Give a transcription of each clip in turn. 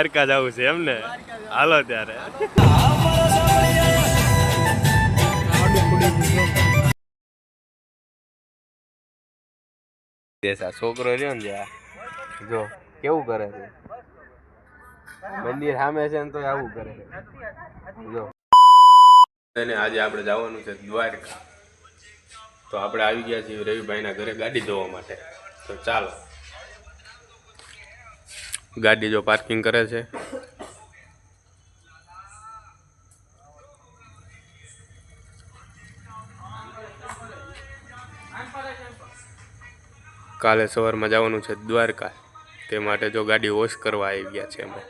દ્વારકા જવું છે એમ ને હાલો ત્યારે. છોકરો રહ્યો ને જો. કેવું કરે છે? મંદિર સામે છે ને તો આવું કરે છે. જો. અને આજે આપણે જવાનું છે દ્વારકા. તો આપણે આવી ગયા છીએ રવિભાઈના ઘરે ગાડી ધોવા માટે. તો ચાલો. ગાડી જો પાર્કિંગ કરે છે. કાલે સવારમાં જવાનું છે દ્વારકા. તે માટે જો ગાડી વોશ કરવા આવી ગયા છે અમે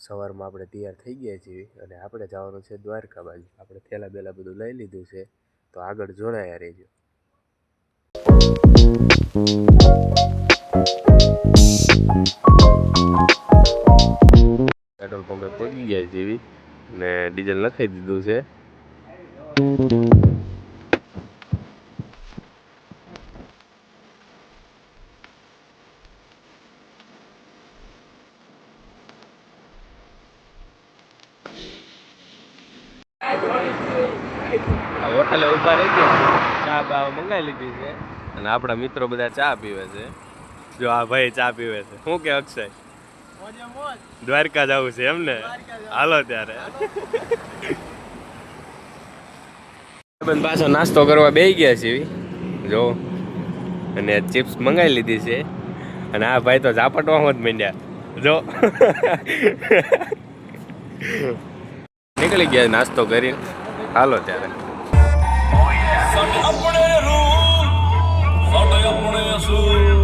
સવારમાં આપણે તૈયાર થઈ ગયા છીએ અને આપણે જવાનું છે દ્વારકા બાજુ. આપણે થેલા બેલા બધું લઈ લીધું છે. તો આગળ જોડાયા રહેજો. પંપે પહોંચી ગયા જેવી. ને ડીઝલ નખાઈ દીધું છે. હોટલે ઊભા રહી ગયા. ચા બા મંગાવી લીધી છે. અને આપણા મિત્રો બધા ચા પીવે છે. જો આ ભાઈ ચા પીવે છે. શું કે અક્ષય? દ્વારકા જવું છે એમ હાલો ત્યારે. પાછો નાસ્તો કરવા બે ગયા છે જો અને ચિપ્સ મંગાવી લીધી છે. અને આ ભાઈ તો ઝાપટવામાં જ માંડ્યા. જો. નીકળી ગયા નાસ્તો કરી હાલો ત્યારે. આપણે રૂલ આપણે સૂર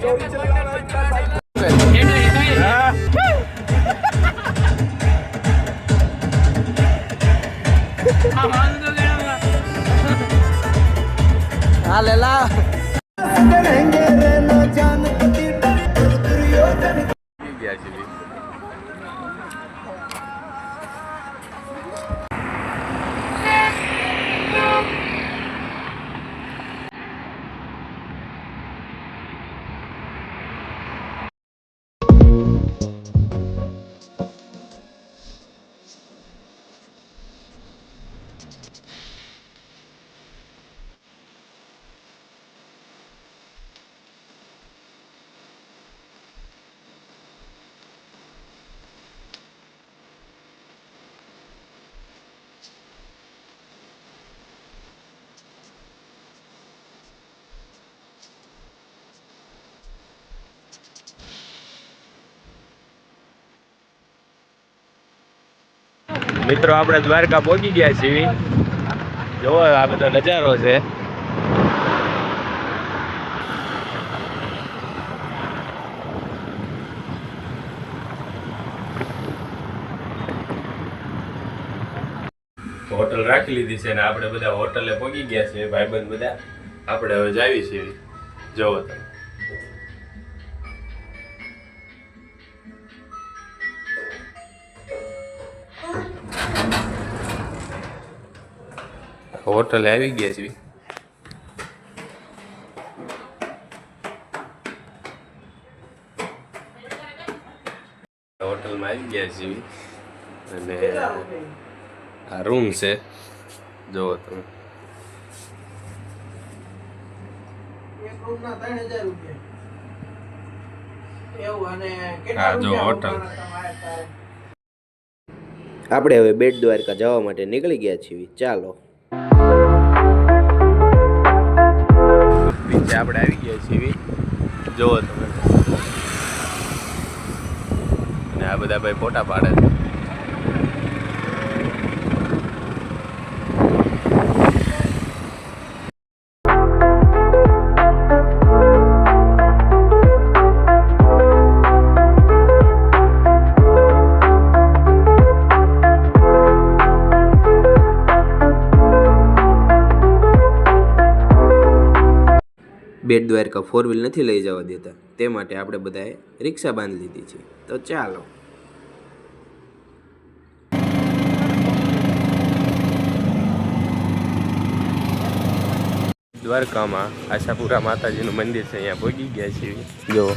周瑜加油 મિત્રો, આપણે દ્વારકા પહોંચી ગયા છીએ. જોવો આ બધો નજારો છે. હોટલ રાખી લીધી છે ને આપણે બધા હોટલે પહોંચી ગયા છે ભાઈબંધ બધા. આપણે હવે જાવી છીએ. જોવો તમે. હોટલે આવી ગયા છીએ. હોટલમાં આવી ગયા છીએ. અને આ રૂમ છે. જુઓ તમે. હા જો હોટલ. આપણે હવે બેટ દ્વારકા જવા માટે નીકળી ગયા છીએ. ચાલો. નીચે આપણે આવી ગયા છીએ જુઓ તમે. આ બધા ભાઈ ફોટા પાડે છે. બેટ દ્વારકા ફોર વ્હીલ નથી લઈ જવા દેતા. તે માટે આપણે બધાએ રિક્ષા બાંધી લીધી છે. તો ચાલો. દ્વારકામાં આશાપુરા માતાજીનું મંદિર છે અહીંયા ભોગી ગયા છીએ. જો.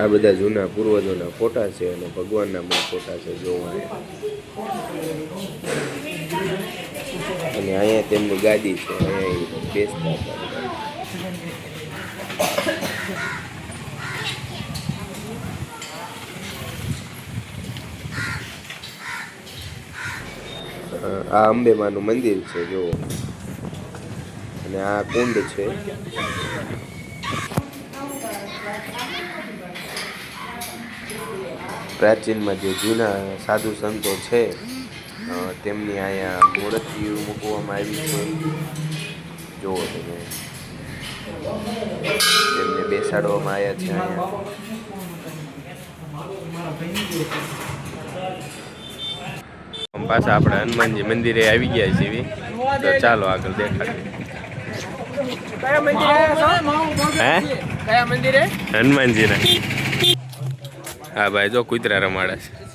આ બધા જૂના પૂર્વજોના ફોટા છે અને ભગવાનના પણ ફોટા છે જોવા. અને અહીંયા તેમની ગાદી છે બેસતા હતા. આ અંબેમાનું મંદિર છે, જુઓ. અને આ કુંડ છે. પ્રાચીનમાં જે જૂના સાધુ સંતો છે તેમની અહીંયા મૂર્તિઓ મૂકવામાં આવી છે. જુઓ તમે. તેમને બેસાડવામાં આવ્યા છે અહીંયા. પાછા આપણે હનુમાનજી મંદિરે આવી ગયા છીએ. તો ચાલો આગળ દેખાડીએ. હનુમાનજી હનુમાનજીના. હા ભાઈ જો કુતરા રમાડે છે.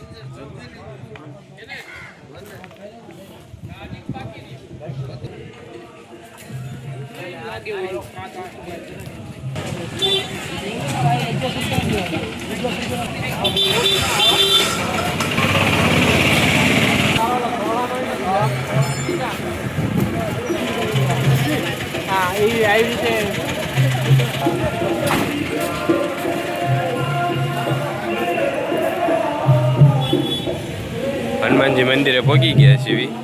હા એ આવી રીતે હનુમાનજી મંદિરે પહોંચી ગયા છીએ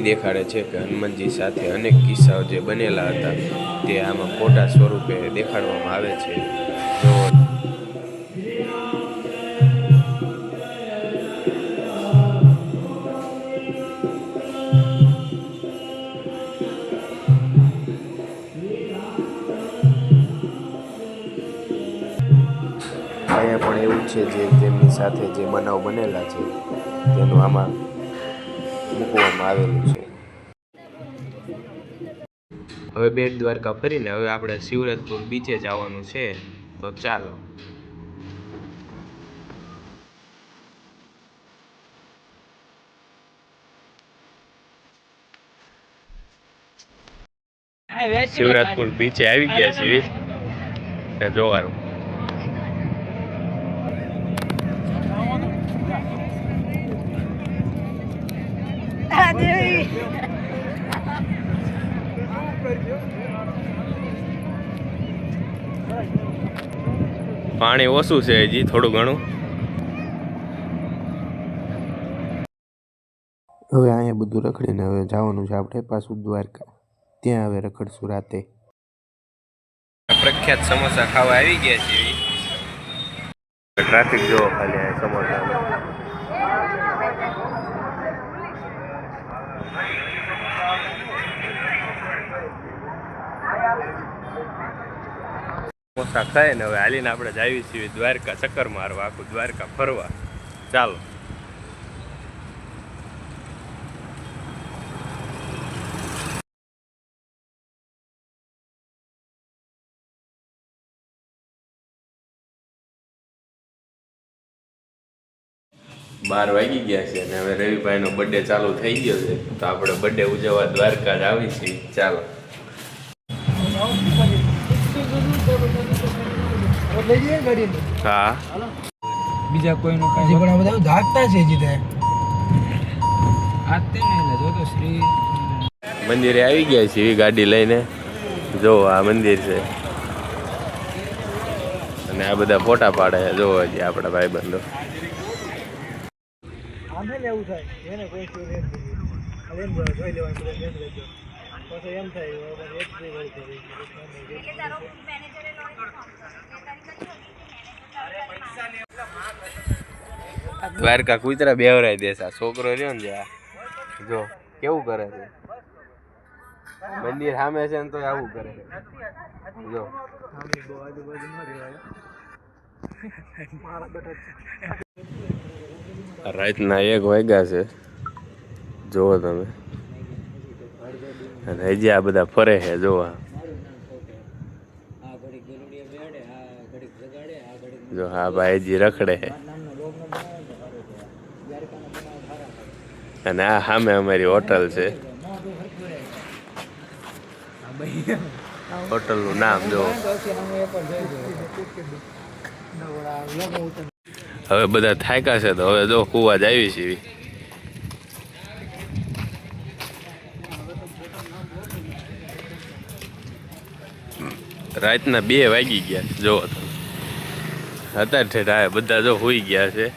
એ દેખાડે છે કે હનુમાનજી સાથે અનેક કિસ્સાઓ જે બનેલા હતા, તે આમાં ફોટા સ્વરૂપે દેખાડવામાં આવે છે. અહીંયા પણ એવું છે જે તેમની સાથે જે બનાવ બનેલા છે, તેનું આમાં મૂકવામાં આવેલું છે. હવે બેટ દ્વારકા ફરીને હવે આપણે શિવરાજપુર બીચે જવાનું છે. તો ચાલો. શિવરાજપુર બીચે આવી ગયા છીએ. જોવાનું. પાણી ઓછું છે હજી થોડું ઘણું. હવે અહીંયા બધું રખડીને હવે જવાનું છે. આપણે પાછું દ્વારકા. ત્યાં હવે રખડશું રાતે. પ્રખ્યાત સમોસા ખાવા આવી ગયા છે ટ્રાફિક જોવો ખાલી સમોસા સમોસા ખાય ને હવે હાલીને આપણે જાવી છીએ દ્વારકા, ચક્કર મારવા, આખું દ્વારકા ફરવા. ચાલો. બાર વાગી ગયા છે અને હવે રવિભાઈનો બર્થડે ચાલુ થઈ ગયો છે. તો આપણે બર્થડે ઉજવવા દ્વારકા જ આવી છીએ. ચાલો. હા. બીજા કોઈનું કાંઈ પણ આ બધા જાગતા છે જીતે તે. ને જો તો શ્રી. મંદિરે આવી ગયા છે એવી ગાડી લઈને. જો આ મંદિર છે. અને આ બધા ફોટા પાડે જો હજી આપણા ભાઈબંધો. આને લેવું થાય. એને કોઈ જોઈ લેવાનું બધા પછી એમ થાય એક ફ્રી વળી કરી. દ્વારકા કુતરા બેવરાઈ દેશે આ છોકરો રહ્યો ને જ્યાં જો કેવું કરે છે? મંદિર સામે છે ને તો આવું કરે છે. જો. રાતના એક વાગ્યા છે. જુઓ તમે. અને હજી આ બધા ફરે છે, જોવા. જો હા ભાઈ હજી રખડે છે. અને આ સામે અમારી હોટલ છે. હોટલનું નામ જો હવે બધા થાક્યા છે તો હવે જો કુવા જ આવી છે રાતના બે વાગી ગયા. જો તમે અત્યારે ઠેઠ બધા જો હોઈ ગયા છે.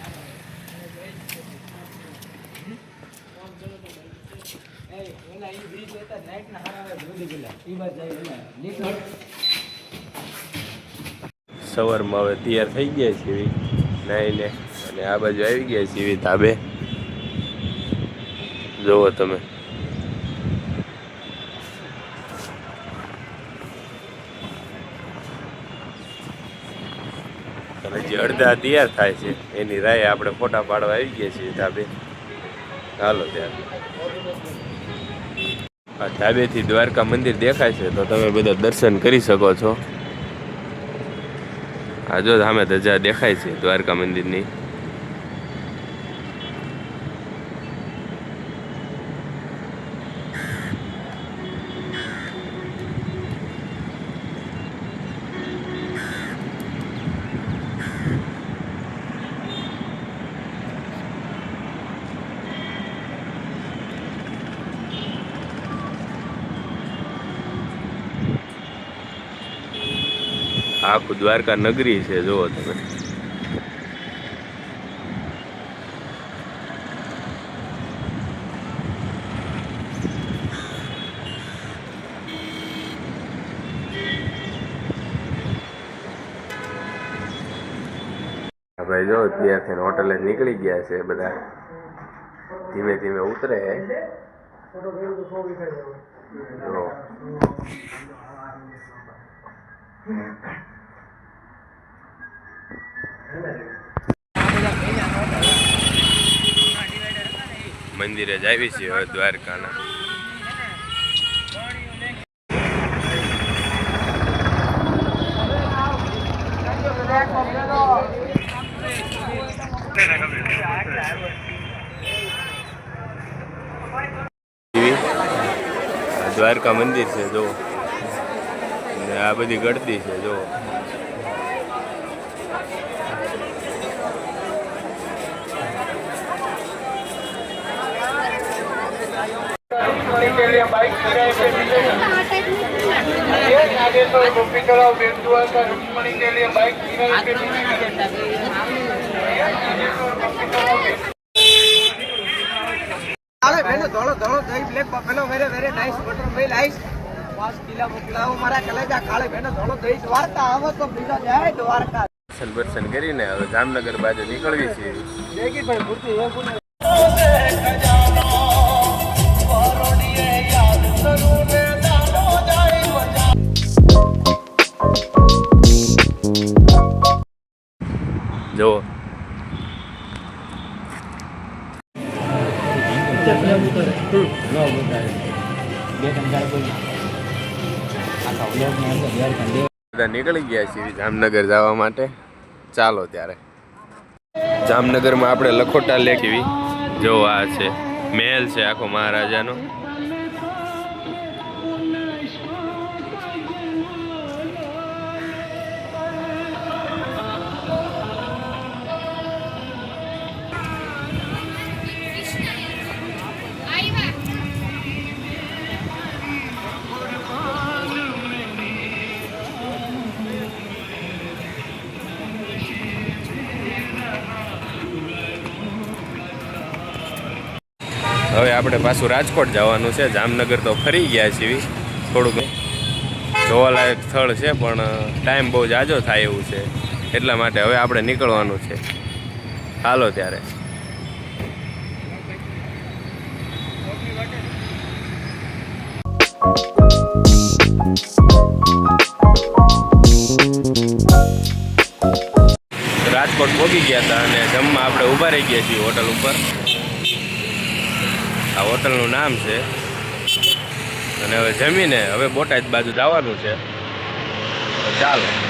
સવારમાં હવે તૈયાર થઈ ગયા છીએ નાઈને, અને આ બાજુ આવી ગયા છીએ ધાબે. જુઓ તમે. અને જે અડધા તૈયાર થાય છે. એની રાય આપણે ફોટા પાડવા આવી ગયા છીએ ધાબે. હાલો ત્યારે આ ધાબેથી દ્વારકા મંદિર દેખાય છે, તો તમે બધા દર્શન કરી શકો છો. આ જો સામે ધજા દેખાય છે દ્વારકા મંદિરની. આખું દ્વારકા નગરી છે, જુઓ તમે. ભાઈ જો ત્યાંથી હોટલે નીકળી ગયા છે બધા. ધીમે ધીમે ઉતરે. જો. મંદિરે જ આવી છીએ હવે દ્વારકાના. દ્વારકા મંદિર છે જો આ બધી ગળતી છે જો के लिए बाइक किराए पे मिलेगा ये आगे तो गोपी चलाओ बेंदुआ का रुक्मणी के लिए बाइक किराए पे मिलेगा અરે બેનો ધોળો ધોળો દહીં બ્લેક બફેલો વેરે વેરે નાઈસ બટર મિલ આઈસ પાંચ કિલા મોકલાવો મારા કલેજા કાળે બેનો ધોળો દહીં દ્વારકા આવો તો બીજા જાય દ્વારકા દર્શન બર્શન કરીને હવે જામનગર બાજુ નીકળવી છીએ જયગીરભાઈ મૂર્તિ જુઓ. નીકળી ગયા છીએ જામનગર જવા માટે. ચાલો ત્યારે. જામનગરમાં આપણે લખોટા લેક એવી. જો છે. મહેલ છે આખો મહારાજાનો. આપણે પાછું રાજકોટ જવાનું છે. જામનગર તો ફરી ગયા છીએ. થોડુંક જોવાલાયક સ્થળ છે, પણ ટાઈમ બહુ જાજો થાય એવું છે. એટલા માટે હવે આપણે નીકળવાનું છે. હાલો ત્યારે. રાજકોટ પહોંચી ગયા હતા અને જમવા આપણે ઊભા રહી ગયા છીએ હોટલ ઉપર. આ હોટલનું નામ છે. અને હવે જમીને હવે બોટાદ બાજુ જવાનું છે. ચાલો.